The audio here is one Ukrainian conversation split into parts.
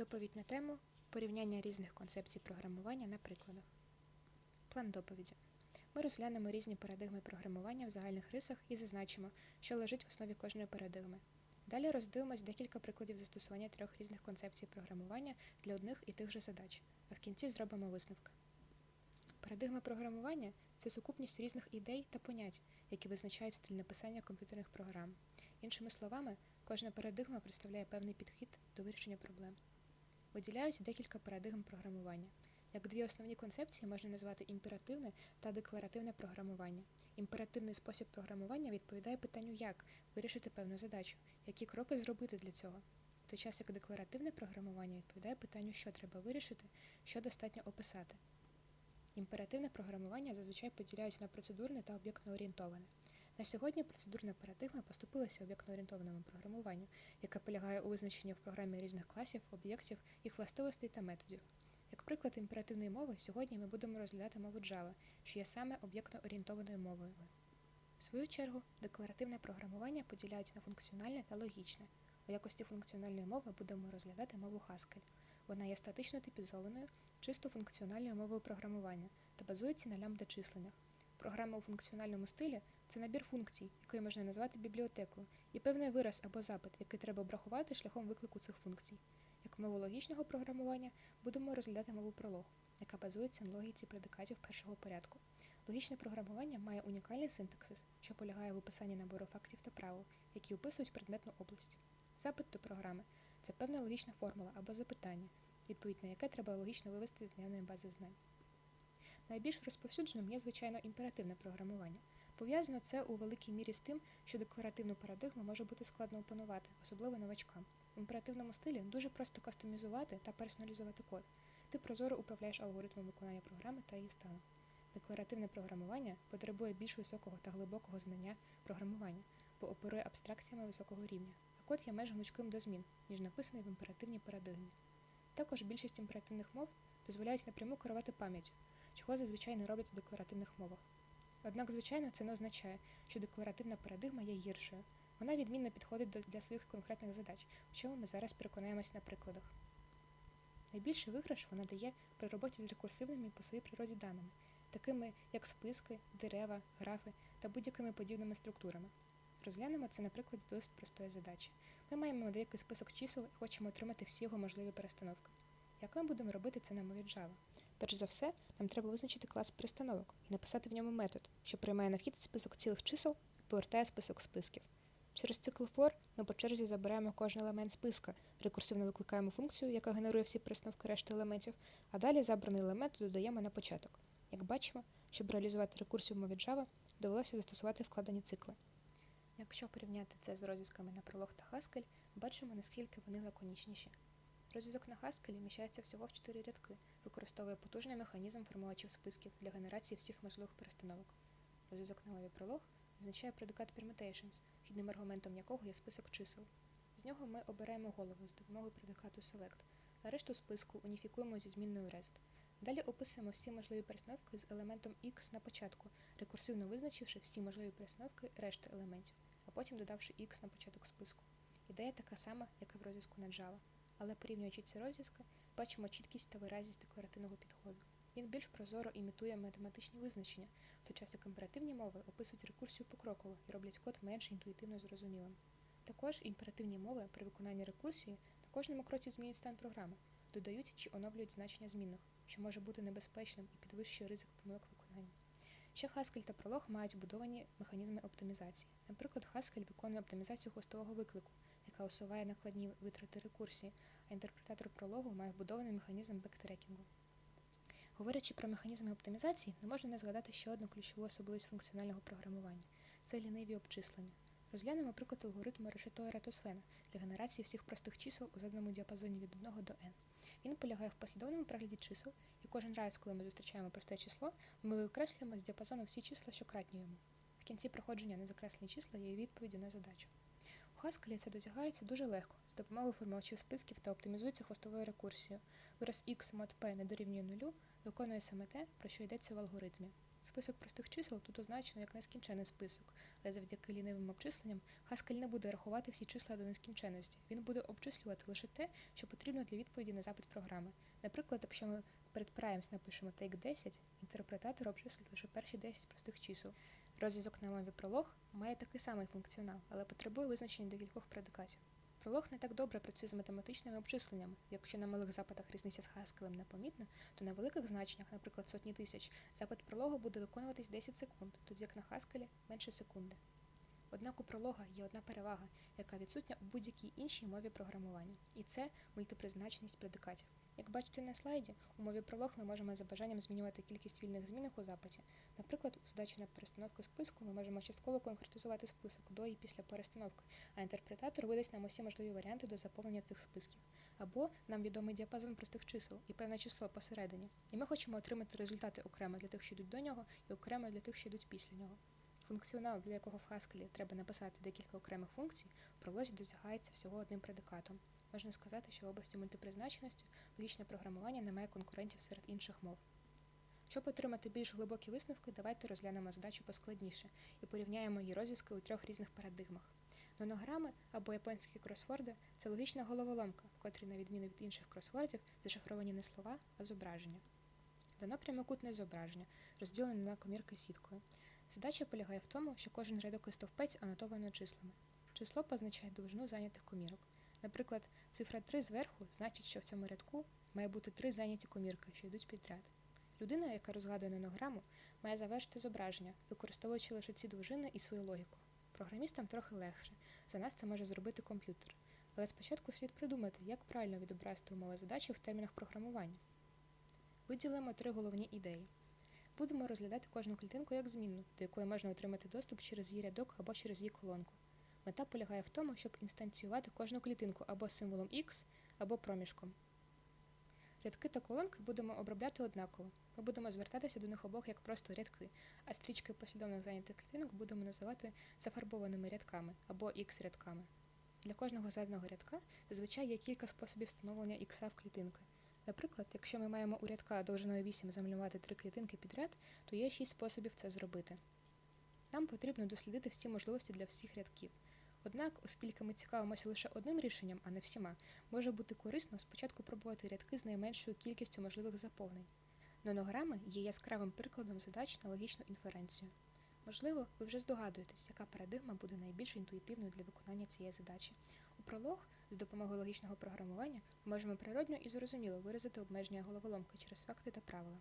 Доповідь на тему порівняння різних концепцій програмування на прикладах. План доповіді. Ми розглянемо різні парадигми програмування в загальних рисах і зазначимо, що лежить в основі кожної парадигми. Далі роздивимось декілька прикладів застосування трьох різних концепцій програмування для одних і тих же задач, а в кінці зробимо висновки. Парадигма програмування це сукупність різних ідей та понять, які визначають стиль написання комп'ютерних програм. Іншими словами, кожна парадигма представляє певний підхід до вирішення проблем. Виділяють декілька парадигм програмування. Як дві основні концепції можна назвати імперативне та декларативне програмування. Імперативний спосіб програмування відповідає питанню, як вирішити певну задачу, які кроки зробити для цього. В той час як декларативне програмування відповідає питанню, що треба вирішити, що достатньо описати. Імперативне програмування зазвичай поділяють на процедурне та об'єктно орієнтоване. На сьогодні процедурна парадигма поступилася об'єктно-орієнтованому програмуванню, яке полягає у визначенні в програмі різних класів, об'єктів, їх властивостей та методів. Як приклад імперативної мови, сьогодні ми будемо розглядати мову Java, що є саме об'єктно-орієнтованою мовою. В свою чергу, декларативне програмування поділяють на функціональне та логічне. У якості функціональної мови будемо розглядати мову Haskell. Вона є статично типізованою, чисто функціональною мовою програмування та базується на лямбда-численнях. Програма у функціональному стилі це набір функцій, який можна назвати бібліотекою, і певний вираз або запит, який треба обрахувати шляхом виклику цих функцій. Як мову логічного програмування будемо розглядати мову пролог, яка базується на логіці предикатів першого порядку. Логічне програмування має унікальний синтаксис, що полягає в описанні набору фактів та правил, які описують предметну область. Запит до програми це певна логічна формула або запитання, відповідь на яке треба логічно вивести з дневної бази знань. Найбільш розповсюдженим є, звичайно, імперативне програмування. Пов'язано це у великій мірі з тим, що декларативну парадигму може бути складно опанувати, особливо новачкам. В імперативному стилі дуже просто кастомізувати та персоналізувати код. Ти прозоро управляєш алгоритмом виконання програми та її стану. Декларативне програмування потребує більш високого та глибокого знання програмування, бо оперує абстракціями високого рівня, а код є менш гнучким до змін, ніж написаний в імперативній парадигмі. Також більшість імперативних мов дозволяють напряму керувати пам'яттю, чого зазвичай не роблять в декларативних мовах. Однак, звичайно, це не означає, що декларативна парадигма є гіршою. Вона відмінно підходить для своїх конкретних задач, в чому ми зараз переконаємось на прикладах. Найбільший виграш вона дає при роботі з рекурсивними по своїй природі даними, такими як списки, дерева, графи та будь-якими подібними структурами. Розглянемо це на прикладі досить простої задачі. Ми маємо деякий список чисел і хочемо отримати всі його можливі перестановки. Як ми будемо робити це на мові Java? Перш за все, нам треба визначити клас перестановок і написати в ньому метод, що приймає на вхід список цілих чисел і повертає список списків. Через цикл for ми по черзі забираємо кожен елемент списка, рекурсивно викликаємо функцію, яка генерує всі перестановки решти елементів, а далі забраний елемент додаємо на початок. Як бачимо, щоб реалізувати рекурсію в мові Java, довелося застосувати вкладені цикли. Якщо порівняти це з розв'язками на пролог та Haskell, бачимо, наскільки вони лаконічніші. Розв'язок на Haskell вміщається всього в 4 рядки, використовує потужний механізм формувачів списків для генерації всіх можливих перестановок. Розв'язок на мові пролог визначає предикат permutations, вхідним аргументом якого є список чисел. З нього ми обираємо голову з допомогою предикату select, а решту списку уніфікуємо зі змінною rest. Далі описуємо всі можливі перестановки з елементом x на початку, рекурсивно визначивши всі можливі перестановки решти елементів, а потім додавши x на початок списку. Ідея така сама, як і в розв'язку на Java, але порівнюючи ці розв'язки, бачимо чіткість та виразність декларативного підходу. Він більш прозоро імітує математичні визначення, в той час як імперативні мови описують рекурсію покроково і роблять код менш інтуїтивно зрозумілим. Також імперативні мови при виконанні рекурсії на кожному кроці змінюють стан програми, додають чи оновлюють значення змінних, що може бути небезпечним і підвищує ризик помилок виконання. Ще Haskell та Prolog мають вбудовані механізми оптимізації. Наприклад, Haskell виконує оптимізацію хвостового виклику, яка усуває накладні витрати рекурсії, а інтерпретатор прологу має вбудований механізм бектрекінгу. Говорячи про механізми оптимізації, не можна не згадати ще одну ключову особливість функціонального програмування це ліниві обчислення. Розглянемо приклад алгоритму решетої ретосфена для генерації всіх простих чисел у заданому діапазоні від 1 до n. Він полягає в послідовному перегляді чисел, і кожен раз, коли ми зустрічаємо просте число, ми викреслюємо з діапазону всі числа, що кратні йому. В кінці проходження незакреслені числа є відповіддю на задачу. Haskell це досягається дуже легко з допомогою формувачів списків та оптимізується хвостовою рекурсією. Вираз x мод p не дорівнює нулю виконує саме те, про що йдеться в алгоритмі. Список простих чисел тут означено як нескінчений список, але завдяки лінивим обчисленням Haskell не буде рахувати всі числа до нескінченності. Він буде обчислювати лише те, що потрібно для відповіді на запит програми. Наприклад, якщо ми перед primes напишемо take 10, інтерпретатор обчислить лише перші 10 простих чисел. Розв'язок на мові пролог має такий самий функціонал, але потребує визначення декількох предикатів. Пролог не так добре працює з математичними обчисленнями. Якщо на малих запитах різниця з Haskell непомітна, то на великих значеннях, наприклад, сотні тисяч, запит прологу буде виконуватись 10 секунд, тоді як на Haskell менше секунди. Однак у пролога є одна перевага, яка відсутня у будь-якій іншій мові програмування, і це мультипризначеність предикатів. Як бачите на слайді, у мові пролог ми можемо за бажанням змінювати кількість вільних змінних у запиті. Наприклад, у задачі на перестановку списку ми можемо частково конкретизувати список до і після перестановки, а інтерпретатор видасть нам усі можливі варіанти до заповнення цих списків. Або нам відомий діапазон простих чисел і певне число посередині. І ми хочемо отримати результати окремо для тих, що йдуть до нього, і окремо для тих, що йдуть після нього. Функціонал, для якого в Haskell треба написати декілька окремих функцій, в пролозі досягається всього одним предикатом. Можна сказати, що в області мультипризначеності логічне програмування не має конкурентів серед інших мов. Щоб отримати більш глибокі висновки, давайте розглянемо задачу поскладніше і порівняємо її розв'язки у трьох різних парадигмах. Нонограми або японські кросворди це логічна головоломка, в котрій, на відміну від інших кросвордів, зашифровані не слова, а зображення. Дано прямокутне зображення, розділене на комірки сіткою. Задача полягає в тому, що кожен рядок і стовпець анотовано числами. Число позначає довжину зайнятих комірок. Наприклад, цифра 3 зверху значить, що в цьому рядку має бути три зайняті комірки, що йдуть підряд. Людина, яка розгадує нонограму, має завершити зображення, використовуючи лише ці довжини і свою логіку. Програмістам трохи легше. За нас це може зробити комп'ютер. Але спочатку слід придумати, як правильно відобразити умови задачі в термінах програмування. Виділимо три головні ідеї. Будемо розглядати кожну клітинку як змінну, до якої можна отримати доступ через її рядок або через її колонку. Мета полягає в тому, щоб інстанціювати кожну клітинку або символом X, або проміжком. Рядки та колонки будемо обробляти однаково. Ми будемо звертатися до них обох як просто рядки, а стрічки послідовних зайнятих клітинок будемо називати зафарбованими рядками або X-рядками. Для кожного заданого рядка зазвичай є кілька способів встановлення ікса в клітинки. Наприклад, якщо ми маємо у рядка довжиною 8 замалювати три клітинки підряд, то є 6 способів це зробити. Нам потрібно дослідити всі можливості для всіх рядків. Однак, оскільки ми цікавимося лише одним рішенням, а не всіма, може бути корисно спочатку пробувати рядки з найменшою кількістю можливих заповнень. Нонограми є яскравим прикладом задач на логічну інференцію. Можливо, ви вже здогадуєтесь, яка парадигма буде найбільш інтуїтивною для виконання цієї задачі. У пролог з допомогою логічного програмування можемо природньо і зрозуміло виразити обмеження головоломки через факти та правила.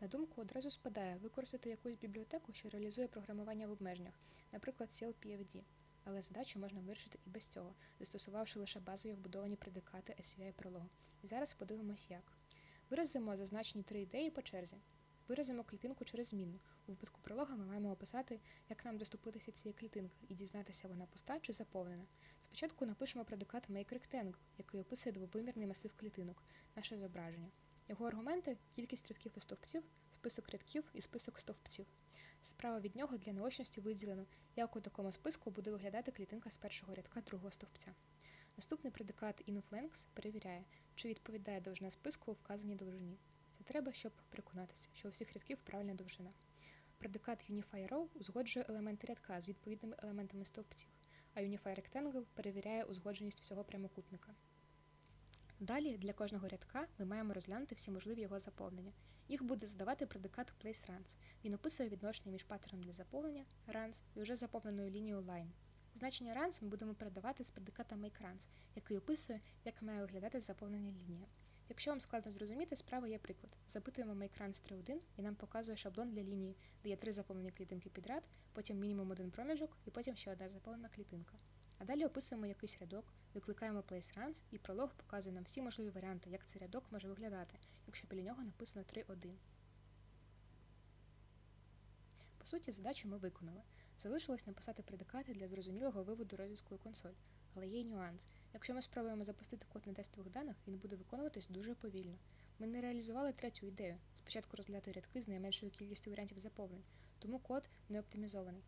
На думку одразу спадає використати якусь бібліотеку, що реалізує програмування в обмеженнях, наприклад, CLPFD. Але задачу можна вирішити і без цього, застосувавши лише базові вбудовані предикати SVI прологу. І зараз подивимось як. Виразимо зазначені три ідеї по черзі. Виразимо клітинку через змінну. У випадку пролога ми маємо описати, як нам доступитися цієї клітинки і дізнатися, вона пуста чи заповнена. Спочатку напишемо предикат MakeRectangle, який описує двовимірний масив клітинок, наше зображення. Його аргументи кількість рядків і стовпців, список рядків і список стовпців. Справа від нього для наочності виділено, як у такому списку буде виглядати клітинка з першого рядка другого стовпця. Наступний предикат InfLength перевіряє, чи відповідає довжина списку у вказаній довжині. Це треба, щоб переконатися, що у всіх рядків правильна довжина. Предикат Unify Row узгоджує елементи рядка з відповідними елементами стовпців, а Unify Rectangle перевіряє узгодженість всього прямокутника. Далі для кожного рядка ми маємо розглянути всі можливі його заповнення. Їх буде задавати предикат PlaceRuns. Він описує відношення між паттерном для заповнення runs і вже заповненою лінією line. Значення runs ми будемо передавати з предиката MakeRuns, який описує, як має виглядати заповнення лінія. Якщо вам складно зрозуміти, справа є приклад. Запитуємо MakeRuns 3.1 і нам показує шаблон для лінії, де є три заповнені клітинки підряд, потім мінімум один проміжок і потім ще одна заповнена клітинка. А далі описуємо якийсь рядок, викликаємо PlaceRuns і пролог показує нам всі можливі варіанти, як цей рядок може виглядати, якщо біля нього написано 3.1. По суті, задачу ми виконали. Залишилось написати предикати для зрозумілого виводу розв'язку консоль. Але є нюанс. Якщо ми спробуємо запустити код на тестових даних, він буде виконуватись дуже повільно. Ми не реалізували третю ідею спочатку розглядати рядки з найменшою кількістю варіантів заповнень, тому код не оптимізований.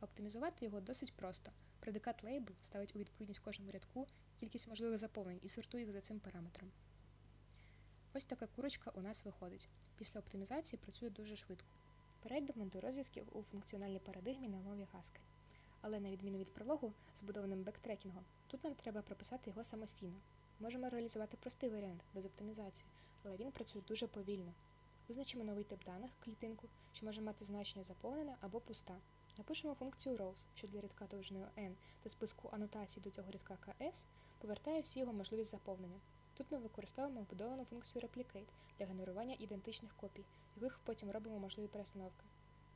Оптимізувати його досить просто. Предикат label ставить у відповідність кожному рядку кількість можливих заповнень і сортує їх за цим параметром. Ось така курочка у нас виходить. Після оптимізації працює дуже швидко. Перейдемо до розв'язків у функціональній парадигмі на мові Haskell. Але на відміну від прологу, збудованим бектрекінгом, тут нам треба прописати його самостійно. Можемо реалізувати простий варіант без оптимізації, але він працює дуже повільно. Визначимо новий тип даних, клітинку, що може мати значення заповнена або пуста. Напишемо функцію rows, що для рядка довжиною n та списку анотацій до цього рядка ks повертає всі його можливість заповнення. Тут ми використовуємо вбудовану функцію replicate для генерування ідентичних копій, яких потім робимо можливі перестановки.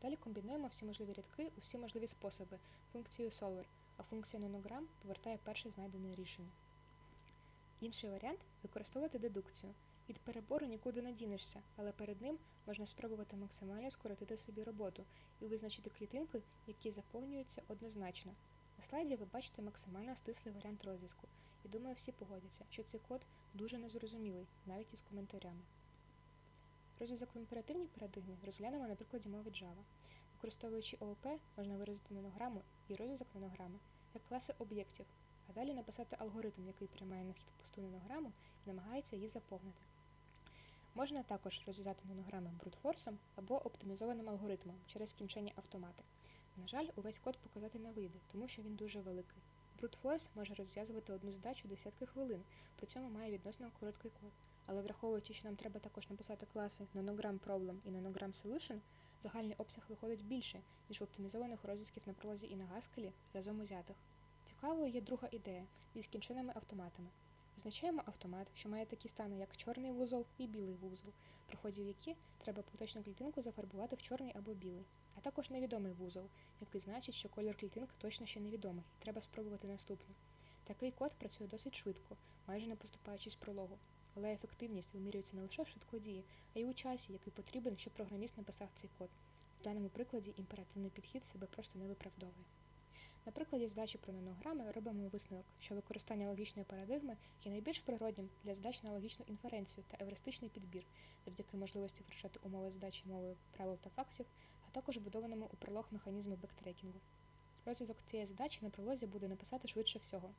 Далі комбінуємо всі можливі рядки у всі можливі способи функцією solver, а функція nonogram повертає перше знайдене рішення. Інший варіант використовувати дедукцію. Від перебору нікуди не дінешся, але перед ним можна спробувати максимально скоротити собі роботу і визначити клітинки, які заповнюються однозначно. На слайді ви бачите максимально стислий варіант розв'язку, і думаю, всі погодяться, що цей код дуже незрозумілий, навіть із коментарями. Розв'язок в імперативній парадигмі розглянемо на прикладі мови Java. Використовуючи ООП, можна виразити нонограму і розв'язок нонограми як класи об'єктів, а далі написати алгоритм, який приймає на вхід пусту нонограму і намагається її заповнити. Можна також розв'язати нонограми брутфорсом або оптимізованим алгоритмом через кінчення автомати. На жаль, увесь код показати не вийде, тому що він дуже великий. Brute може розв'язувати одну задачу десятки хвилин, при цьому має відносно короткий код. Але враховуючи, що нам треба також написати класи Nonogram Problem і Nonogram Solution, загальний обсяг виходить більше, ніж в оптимізованих розв'язків на пролозі і на Гаскелі разом узятих. Цікавою є друга ідея зі скінченими автоматами. Визначаємо автомат, що має такі стани, як чорний вузол і білий вузол, при в які треба поточну клітинку зафарбувати в чорний або білий, а також невідомий вузол, який значить, що колір клітинки точно ще невідомий, і треба спробувати наступний. Такий код працює досить швидко, майже не поступаючись прологу. Але ефективність вимірюється не лише в швидкодії, а й у часі, який потрібен, щоб програміст написав цей код. В даному прикладі імперативний підхід себе просто не виправдовує. На прикладі здачі про нонограми робимо висновок, що використання логічної парадигми є найбільш природнім для здач на логічну інференцію та евристичний підбір, завдяки можливості вручати умови здачі мовою правил та фактів, а також будованому у прилог механізму бектрекінгу. Розв'язок цієї задачі на прилозі буде написати швидше всього.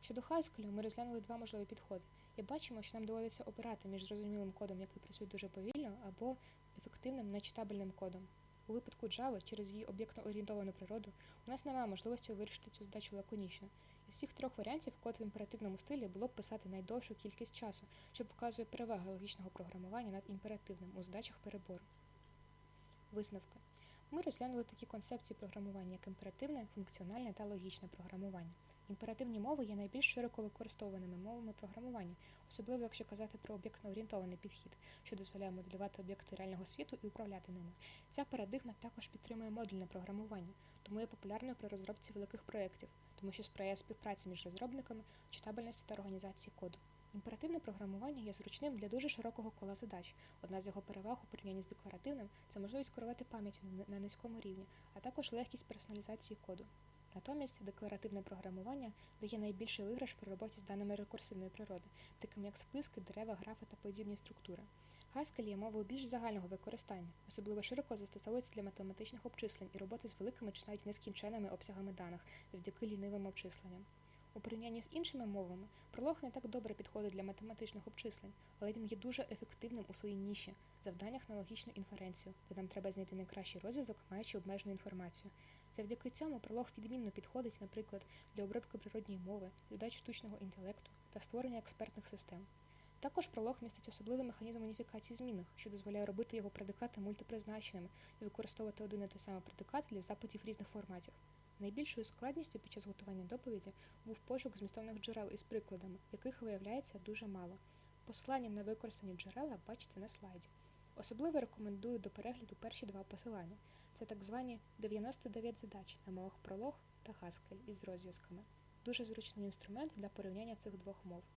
Щодо Haskell ми розглянули два можливі підходи і бачимо, що нам доводиться обирати між зрозумілим кодом, який працює дуже повільно, або ефективним нечитабельним кодом. У випадку Java через її об'єктно-орієнтовану природу у нас немає можливості вирішити цю задачу лаконічно. Із всіх трьох варіантів код в імперативному стилі було б писати найдовшу кількість часу, що показує переваги логічного програмування над імперативним у задачах перебору. Висновки. Ми розглянули такі концепції програмування, як імперативне, функціональне та логічне програмування. Імперативні мови є найбільш широко використовуваними мовами програмування, особливо якщо казати про об'єктно-орієнтований підхід, що дозволяє моделювати об'єкти реального світу і управляти ними. Ця парадигма також підтримує модульне програмування, тому є популярною при розробці великих проєктів, тому що сприяє співпраці між розробниками, читабельності та організації коду. Імперативне програмування є зручним для дуже широкого кола задач. Одна з його переваг у порівнянні з декларативним це можливість керувати пам'яттю на низькому рівні, а також легкість персоналізації коду. Натомість декларативне програмування дає найбільший виграш при роботі з даними рекурсивної природи, такими як списки, дерева, графи та подібні структури. Haskell є мовою більш загального використання, особливо широко застосовується для математичних обчислень і роботи з великими чи навіть нескінченими обсягами даних завдяки лінивим обчисленням. У порівнянні з іншими мовами, пролог не так добре підходить для математичних обчислень, але він є дуже ефективним у своїй ніші, завданнях на логічну інференцію, де нам треба знайти найкращий розв'язок, маючи обмежену інформацію. Завдяки цьому пролог відмінно підходить, наприклад, для обробки природньої мови, задач штучного інтелекту та створення експертних систем. Також пролог містить особливий механізм уніфікації змінних, що дозволяє робити його предикати мультипризначеними і використовувати один і той самий предикат для запитів різних форматів. Найбільшою складністю під час готування доповіді був пошук змістовних джерел із прикладами, яких виявляється дуже мало. Посилання на використані джерела бачите на слайді. Особливо рекомендую до перегляду перші два посилання. Це так звані 99 задач на мовах пролог та Haskell із розв'язками. Дуже зручний інструмент для порівняння цих двох мов.